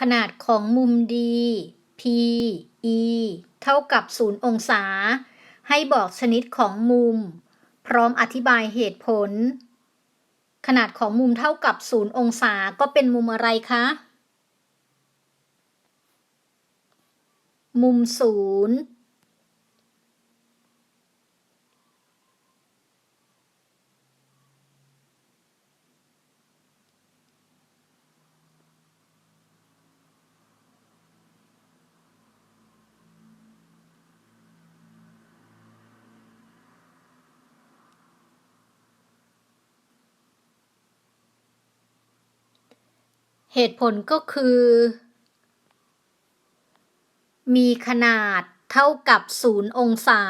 ขนาดของมุม D P E เท่ากับ 0 องศา ให้บอกชนิดของมุม พร้อมอธิบายเหตุผล ขนาดของมุมเท่ากับ 0 องศาก็เป็นมุมอะไรคะ มุม 0 เหตุผลก็คือ มีขนาดเท่ากับ 0 องศา